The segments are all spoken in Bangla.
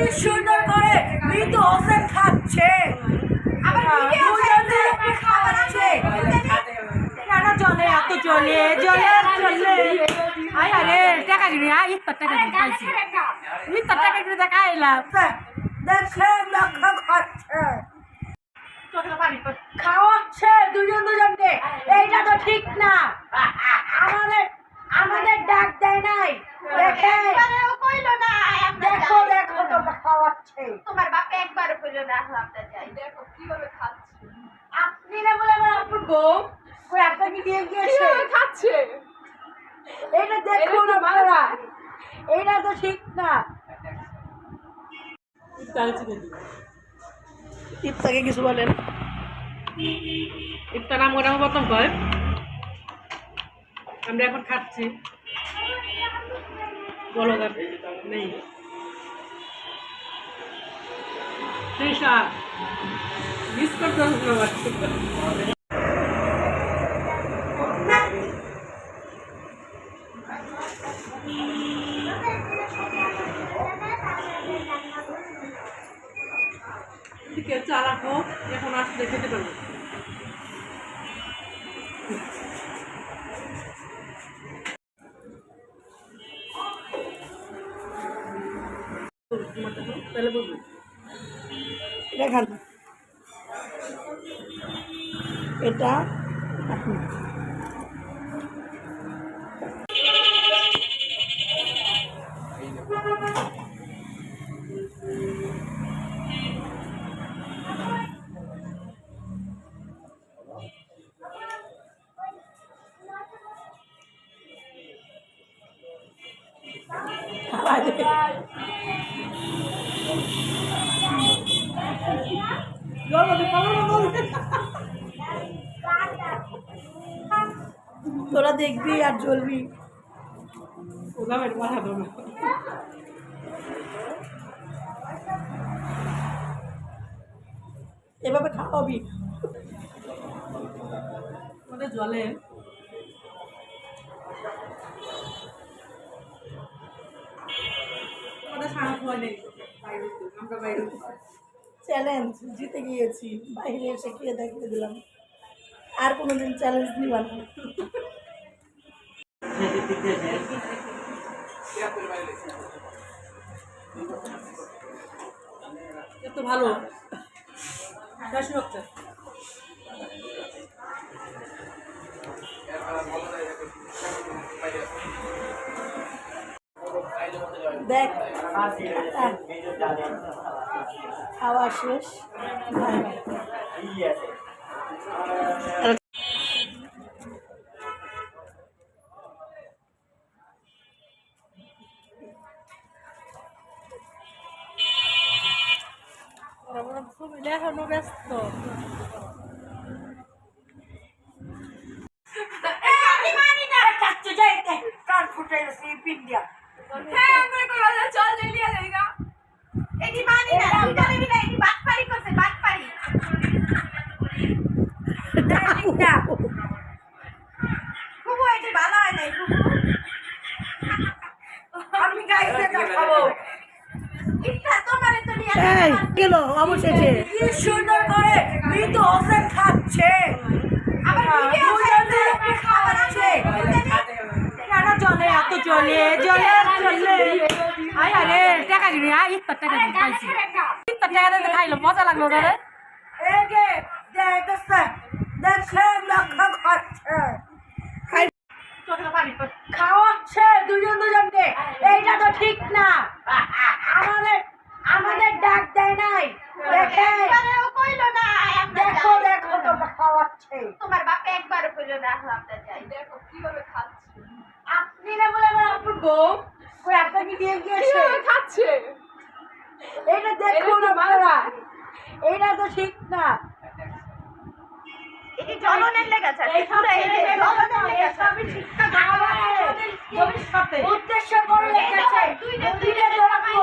কি সুন্দর করে মৃদু হোসেন খাচ্ছে। কেন চলে এত চলে আর চলে আয় আরে টাকা কিনে আয় ইত্তর টাকা কিনে খাইছি। ইত্তর টাকা কিনে দেখা আইলাম দেখছে লক্ষ্য খাচ্ছে খাওয়াচ্ছে দুজন দুজনকে। এইটা তো ঠিক না। আমাদের আমাদের ডাক দেয় নাই। দেখে একবারেও কইলো না আমরা দেখো যাই। দেখো তোমরা খাওয়াচ্ছে তোমার বাপে একবারও কইলো যাই দেখো কীভাবে খাচ্ছে? আপনি না বলে আমার আপুর বউ ওই আপনাকে নিয়ে গিয়েছে। খাচ্ছে? এইটা দেখুন আপনারা এইটা তো ঠিক না। ইফতাকে কিছু বলেন। ইফতার নাম ওরা প্রথম কয়? আমরা এখন খাচ্ছি। বলো নেই। তৃষা মিস করতে হবে ঠিক আছে চা রাখো এখন আসলে খেতে পারব তাহলে বলব এটা খান। এটা আপনি আর জ্বলবি এভাবে খাওয়াবি। ওটা জলে। চ্যালেঞ্জ জিতে গিয়েছি। বাইরে এসে খেয়ে দেখিয়ে দিলাম। আর কোনোদিন চ্যালেঞ্জ নিবা না। এত ভালো। দেখ খাওয়া শেষ ভাই ভাই। এখনও ব্যস্ত আমি মানি না খাচ্ছে যাইতে কান ফুটাইছে পিন্ডিয়া হ্যাঁ আমরা কইলো চল জেলিয়া যাইগা এটি মানি না দুজনে মিলে এটি বাটপারি করছে বাটপারি ঠিক না খুবু এটি ভালো হয় নাই খুবু আমি গাইতে খাব ইচ্ছা তোমারে তো নিয়ে এই গেল অবশেষে। কি সুন্দর করে মৃদু হোসেন খাচ্ছে। চলে এত চলে চলে চলে আয় আরে টাকা কিনে আয়। ইত্তর টাকা ইত্তর খাইলো মজা লাগল রে দেখছে লক্ষ্য খাওয়াচ্ছে দুজন দুজনকে। এইটা তো ঠিক না। আমাদের আমাদের ডাক দেয় নাই। দেখে? কইলো না দেখো দেখো তোমরা খাওয়াচ্ছে। তোমার বাপে একবার কইলো না আমরা যাই। দেখো কীভাবে খাচ্ছে। আপনি না বলে আমার আপুর বউ ওই আপনাকে দিয়ে গিয়েছে খাচ্ছে? এইটা দেখুন আপনারা। এটা তো ঠিক না। এটি জলনের লেগেছে পুরো এই যে জলনের লেগেছে ভবিষ্যতে। উদ্দেশ্য করে লেগেছে। দুইটা জোড়া কই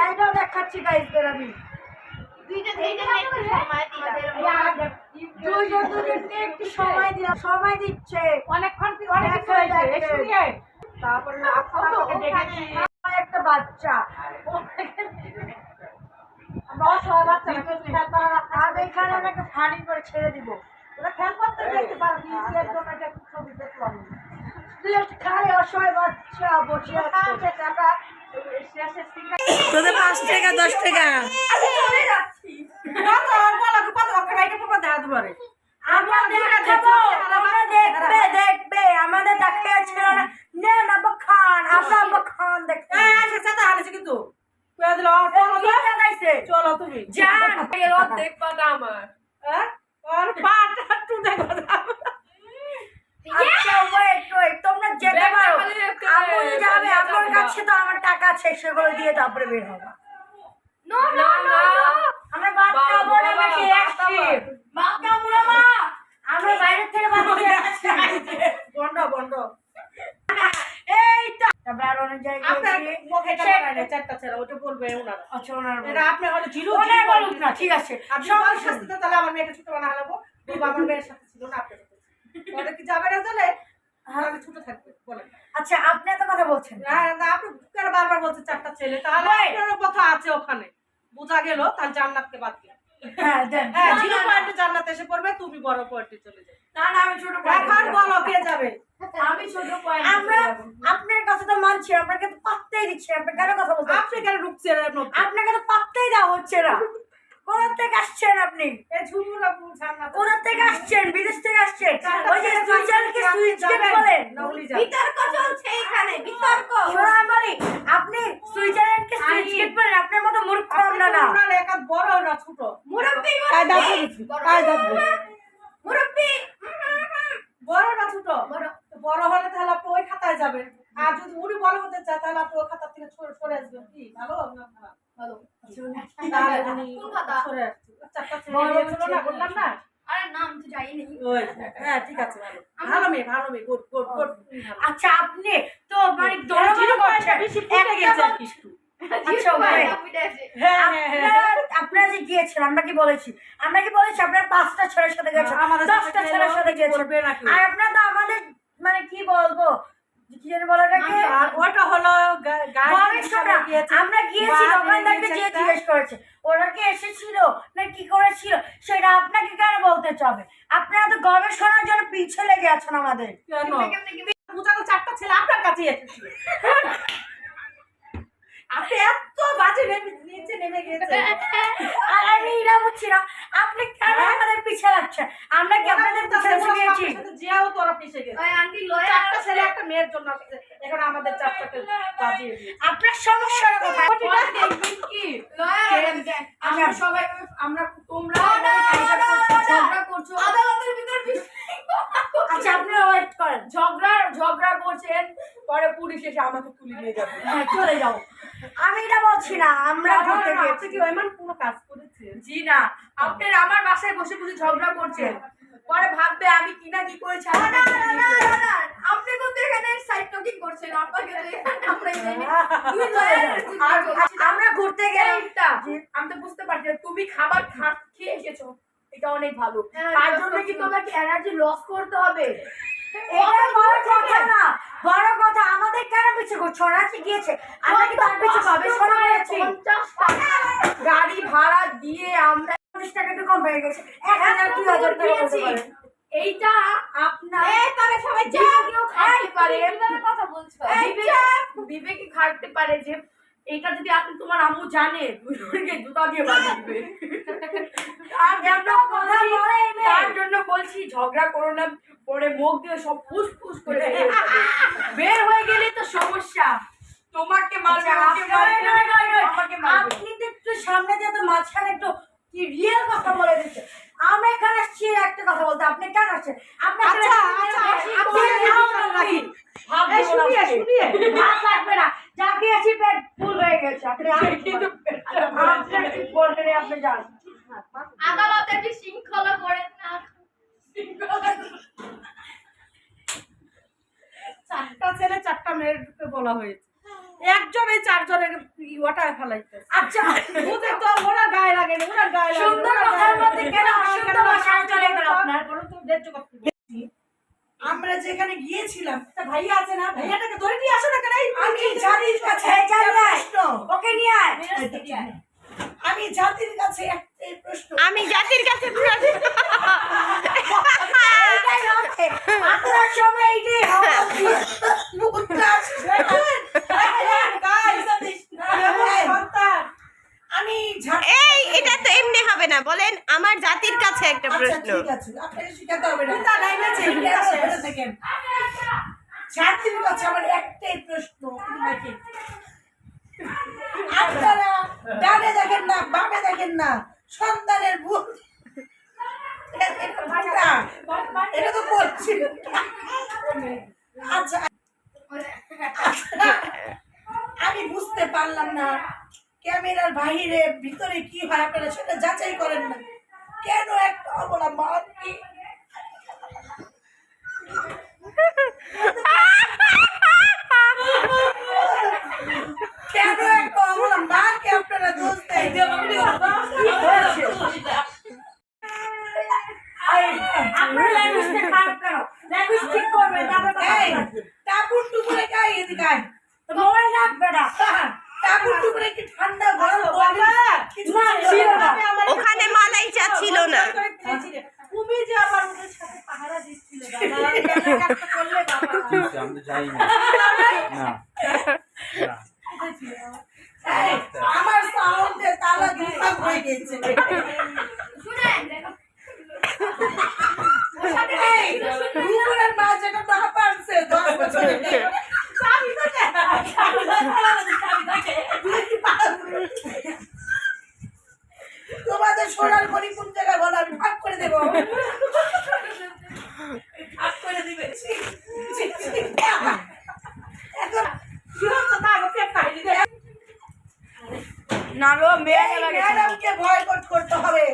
এইটাও দেখাচ্ছি গাইজদের আমি। দুইটা দুইটা সময় দিলাম। দুইজন দুজনকে একটু সময় দিলাম সময় দিচ্ছে। অনেকক্ষণ অনেক কিছু হয়েছে। আপনাকে একটা বাচ্চা। বাচ্চা কেউ খেয়াল করার আর এখানে আমি একটা ফানি করে ছেড়ে দিব। খেয়াল করতে দেখতে পারবি এর জন্য এটা ছবি দেখলাম। খালি অসহায় বাচ্চা বসে আছে। আমরা তোদের পাঁচ টাকা দশ টাকা। দেখাবো দেখবে দেখবে আমাদের দেখা ছিল না। নে না খান আমরা আব্বা খান দেখতে। হ্যাঁ সাথে হারিয়েছে কিন্তু। চলো তো। দেখাইছে চলো তুমি। জান অর্ধেক পাতা আমার। হ্যাঁ? ওর পাটা একটু দেখো আচ্ছা ওয়েট ওয়েট তোমরা যেতে পারো। হবে, যাবে চলে আপনার কাছে তো আমার টাকা আছে সেগুলো দিয়ে তারপরে বের হবে। নো নো নো আমরা বাবা, বলে বাবা, বেশি বাবা। বাচ্চা বুড়ো মা! আমরা বাইরে থেকে বাচ্চা আসছি। বন্ধ বন্ধ। এই তো তারপরে আর অনেক জায়গায় আপনার মুখে চারটা ছেলে ওটা বলবে ওনারা। আচ্ছা ওনার এটা আপনি হলো জিরো ওনার বলুক না ঠিক আছে। আপনি সব শাস্তি তো তাহলে আমার মেয়েকে ছোট বানা বিবা? আমার মেয়ের সাথে ছিল না আপনার ওটা কি যাবে না চলে আমি ছোট থাকবে বলেন। আচ্ছা আপনি এত কথা বলছেন না না আপনি কেন বারবার বলছেন চারটা ছেলে। তাহলে. আপনারও কথা আছে ওখানে। বোঝা গেল তাহলে জান্নাতকে বাদ দিয়ে হ্যাঁ হ্যাঁ জিরো পয়েন্টে জান্নাত এসে পড়বে তুমি বড় পয়েন্টে চলে যাবে। না না আমি ছোট এখন বলো কে যাবে আমি ছোট আমরা আপনার কথা তো মানছি আপনাকে তো পাত্তাই দিচ্ছি আপনি কেন কথা বলছেন আপনি কেন ঢুকছেন আপনাকে তো পাত্তাই দেওয়া হচ্ছে না কোথা থেকে আসছেন আপনি কোথা থেকে আসছেন বিদেশ থেকে আসছেন ওই যে সুইজারকে। বলেন। বিতর্ক চলছে এখানে বিতর্ক সোনার মালিক আপনি সুইজারল্যান্ডকে গেট বলেন আপনার মতো মূর্খ আমরা না আপনার একা বড় না ছোট মুরব্বি মুরব্বি। মুরব্বি! বড় না ছোট? বড়। বড় হলে তাহলে আপনি ওই খাতায় যাবেন। আর যদি উনি বড় হতে চায় তাহলে আপনি ওই খাতা থেকে সরে সরে আসবেন। কি ভালো না খারাপ? ভালো। তাহলে উনি সরে আসছে। চারটা ছেলে বড় না বললাম না? আরে নাম তো যাইনি। হ্যাঁ ঠিক আছে ভালো। ভালো মেয়ে ভালো মেয়ে গুড গুড গুড আচ্ছা আপনি তো মানে দোনো করছেন। বেশি ফুটে গেছে একটু। আচ্ছা হ্যাঁ। হ্যাঁ হ্যাঁ আপনারা যে গিয়েছেন আমরা কি বলেছি? আমরা কি বলেছি আপনারা পাঁচটা ছেলের সাথে গেছেন দশটা ছেলের সাথে গিয়েছেন। আর আপনারা তো আমাদের মানে কি বলব? ওটা হলো। আমরা গিয়েছি। দোকানদারকে জিজ্ঞেস করেছে। ওরা কি এসেছিল? না কি করেছিল? সেটা আপনাকে কেন বলতে হবে আপনারা তো গবেষণার জন্য পিছে লেগে আছেন আমাদের চারটা ছেলে আপনার কাছে এসেছিল। আপনি এত বাজে পিছিয়ে নিচে নেমে গিয়েছেন আর আমি এটা বুঝছি না। আপনি কেন আমাদের পিছে লাগছেন? আমরা কি আপনাদের পিছে এসে গিয়েছি তোরা গেছে। ওই আন্টি লয়ার চারটা ছেলে একটা মেয়ের জন্য আসছে এখন আমাদের চারটাকে বাজিয়ে আপনার সমস্যার কথা। দেখবেন কি? আমরা সবাই আমরা তোমরা ঝগড়া করছ। আদালতের ভিতর আচ্ছা আপনারা ওয়েট করেন। ঝগড়া ঝগড়া করছেন পরে পুলিশ এসে আমাকে তুলে নিয়ে যাবে। হ্যাঁ চলে যাও। আমি এটা বলছি না আমরা ঘুরতে গিয়েছি। কি কোনো কাজ করেছেন? জি না আপনার আমার বাসায় বসে বসে ঝগড়া করছেন। পরে ভাববে আমি কি না কি করেছি। আপনি কিন্তু এখানে সাইড টকিং করছেন আপনাকে তো আমরা ঘুরতে গেলাম। আমি তো বুঝতে পারছি তুমি খাবার খেয়ে এসেছ এটা অনেক ভালো। হ্যাঁ, তার জন্য কি তোমাকে এনার্জি লস করতে হবে? এটা বড় কথা। না বড় কথা। আমাদের কেন পিছু করছ ওরা কি গিয়েছে আমরা কি তার পিছু গবেষণা করেছি। গাড়ি ভাড়া দিয়ে আমরা পঞ্চাশ টাকা একটু কম হয়ে গেছে। এক হাজার দুই হাজার টাকা বলতে পারেন। এইটা আপনার সবাই বিবেকেও খাটতে পারে। কথা বলছো। বিবেক- খাটতে পারে যে এটা যদি আপনি তোমার আম্মু জানে দুজনকে জুতা দিয়ে বাঁধিয়ে দিবে তার জন্য বলছি-। তার জন্য ঝগড়া করো না পরে মুখ দিয়ে সব ফুস ফুস করে বের হয়ে। গেলে তো সমস্যা। তোমাকে মারবে আচ্ছা, ওকে আপনারা- মারবে। আমাকে মারবে। আপনি তো একটু সামনে দিয়ে তো মাঝখানে একটু কি রিয়েল কথা বলে দিচ্ছে? আমরা এখানে আসছি একটা কথা বলতে। আপনি কেন আসছেন? আপনি আচ্ছা, আচ্ছা, আপনি আপনি খাও এখানে না রাখি। ভাব এই দিও না শুনিয়ে শুনিয়ে ভাত লাগবে না। যা খেয়েছি পেট ফুল হয়ে গেছে। আপনি যান। আদালতে একটি শৃঙ্খলা করে না। চারটা ছেলে চারটা মেয়েকে বলা হয়েছে। একজন এই চারজনের ওটা ফেলাইতে আচ্ছা তো ওনার গায়ে লাগে না, ওনার গায়ে লাগে সুন্দর কথার মধ্যে কেন অসুন্দর ভাষায় চলে গেল আপনার? বলুন তো, আমরা যেখানে গিয়েছিলাম তা ভাইয়া আছে না ভাইয়াটাকে ধরে নিয়ে আসো না কেন? আমি জাতির কাছে ওকে নিয়ে আয়। আমি জাতির কাছে একটা প্রশ্ন। আমি জাতির কাছে প্রশ্ন এইটাই হবে আপনার সময় এইটাই হবে মুখটা আসবে। আমি ঝাড় এই এটা তো এমনি হবে না বলেন আমার জাতির কাছে একটা আচ্ছা প্রশ্ন ঠিক আছে। আপনাকে শিখাতে হবে না। ঠিক আছে, বেরো দেখেন। জাতির কাছে আমার একটাই প্রশ্ন আপনারা ডানে দেখেন না বামে দেখেন না সন্তানের ভুল। এটা এটা তো করছি আচ্ছা আমি বুঝতে পারলাম না ক্যামেরার বাহিরে ভিতরে কি হয় আপনারা সেটা যাচাই করেন না। কেন একটা অবলা মাকে কেন একটা অবলা মাকে আপনারা দোষ দেন আপনার ল্যাঙ্গুয়েজটা খারাপ কেন ল্যাঙ্গুয়েজ ঠিক করবে তারপর কথা এই বলবেন। টাপুর টুকুরে গায়ে এদিকে আয়। তো মোবাইল রাখবে না টাপুর টুকুরে কি ঠান্ডা গরম বাবা কিছু না, ছিল না ওখানে মালাই চা ছিল না তুমি যে আবার ওদের সাথে পাহারা দিচ্ছিলে দাদা একটা করলে বাবা আমার তোমাদের সোনার ঘড়ি কোন জায়গায় বলো আমি ভাগ করে দেবো ভাগ করে দিবে ছি, ছি, ছি। এখন না লো মেয়ে এই ম্যাডামকে বয়কট করতে হবে।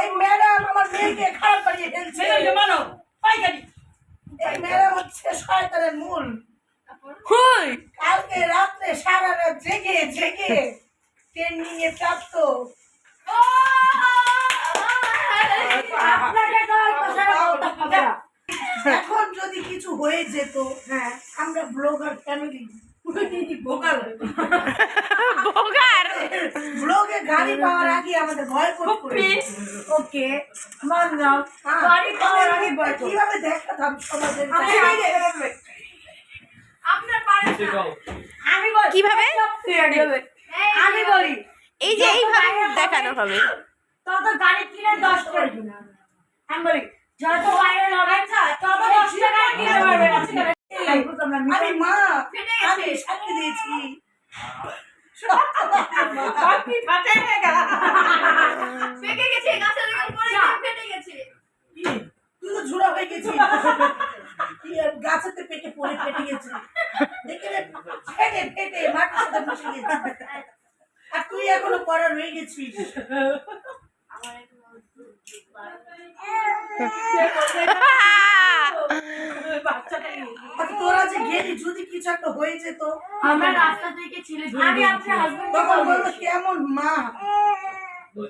এই ম্যাডাম আমার মেয়েকে খারাপ বানিয়ে ফেলছে। এই ম্যাডাম হচ্ছে শয়তানের মূল। কালকে রাত্রে সারা রাত জেগে জেগে ট্রেনিং এ প্রাপ্ত। এখন যদি কিছু হয়ে যেত হ্যাঁ আমরা ব্লগার ফ্যামিলি বোগার ব্লগে গাড়ি পাওয়ার ওকে মানলাম গাড়ি পাওয়ার আগে বয়কট। কীভাবে দেখাতাম সমাজের আমি আপনার পারেন না আমি বলি কীভাবে? আমি বলি এই যে এইভাবে দেখানো হবে। তত গাড়ি কিনে দশ করে দিন আমি। বলি যত ভাইরাল হবে তত দশ টাকা কিনতে পারবে না আমি মা আমি সাক্ষী দিয়েছি। ফেটে গেছে গাছের এরকম ফেটে গেছে। তুই তো ঝুড়া হয়ে গেছিস। আর গাছেতে পেটে পড়ে ফেটে গেছে দেখে ফেটে ফেটে মাটির সাথে বসে গেছে আর তুই এখনও পড়া রয়ে গেছিস। তোরা যে গেলি যদি কিছু একটা হয়ে যেত আমরা রাস্তা থেকে ছেলে আমি আপনার হাজবেন্ড তখন বলতো কেমন মা? তো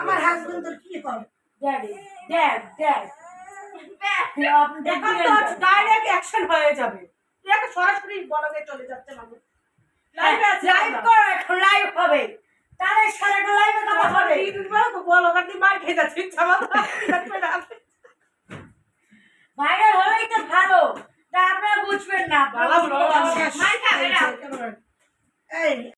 আমার হাজবেন্ড তোর কি হবে daddy dad dad direct action হয়ে যাবে। সরাসরি বলকে চলে যাচ্ছে মানুষ। লাইভে লাইভ করো এখন লাইভ হবে। তারে সারা গলায় না কথা হবে বলো কাটি মার খেয়ে যাচ্ছে ইচ্ছা মতো ভাইরাল হলেই তো ভালো। তা আপনারা বুঝবেন না ভালো ভালো এই